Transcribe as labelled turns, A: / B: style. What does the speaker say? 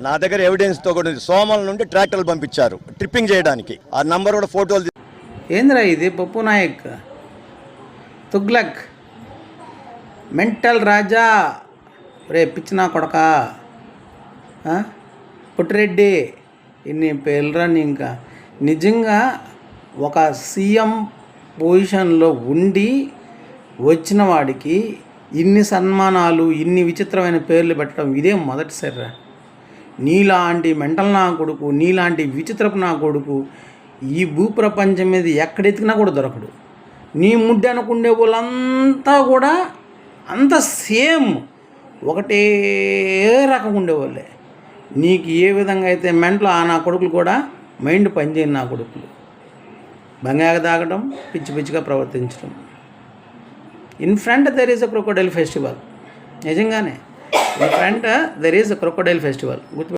A: నా దగ్గర ఎవిడెన్స్తో కూడా సోమల నుండి ట్రాక్టర్లు పంపించారు. ట్రిప్పింగ్ చేయడానికి. ఆ నంబర్ కూడా ఫోటోలు
B: ఏంద్రా ఇది? పప్పు నాయక్. తుగ్లక్. మెంటల్ రాజా. రే పిచ్చినా కొడక. పుట్టిరెడ్డి. ఇన్ని పేర్లరా ఇంకా. నిజంగా ఒక సీఎం పొజిషన్లో ఉండి వచ్చిన వాడికి ఇన్ని సన్మానాలు ఇన్ని విచిత్రమైన పేర్లు పెట్టడం ఇదే మొదటిసారిరా. నీలాంటి మెంటల్ నా కొడుకు నీలాంటి విచిత్రపు నా కొడుకు ఈ భూప్రపంచం మీద ఎక్కడెతికినా కూడా దొరకడు. నీ ముడ్డి అనుకుండే వాళ్ళంతా కూడా అంత సేమ్ ఒకటే రకం ఉండేవాళ్ళే. నీకు ఏ విధంగా అయితే మెంటలు ఆ నా కొడుకులు కూడా మైండ్ పనిచేయని నా కొడుకులు. బంగారు తాగడం పిచ్చి పిచ్చిగా ప్రవర్తించడం in front there is a crocodile festival. నిజంగానే. In front there is a crocodile festival గుర్తు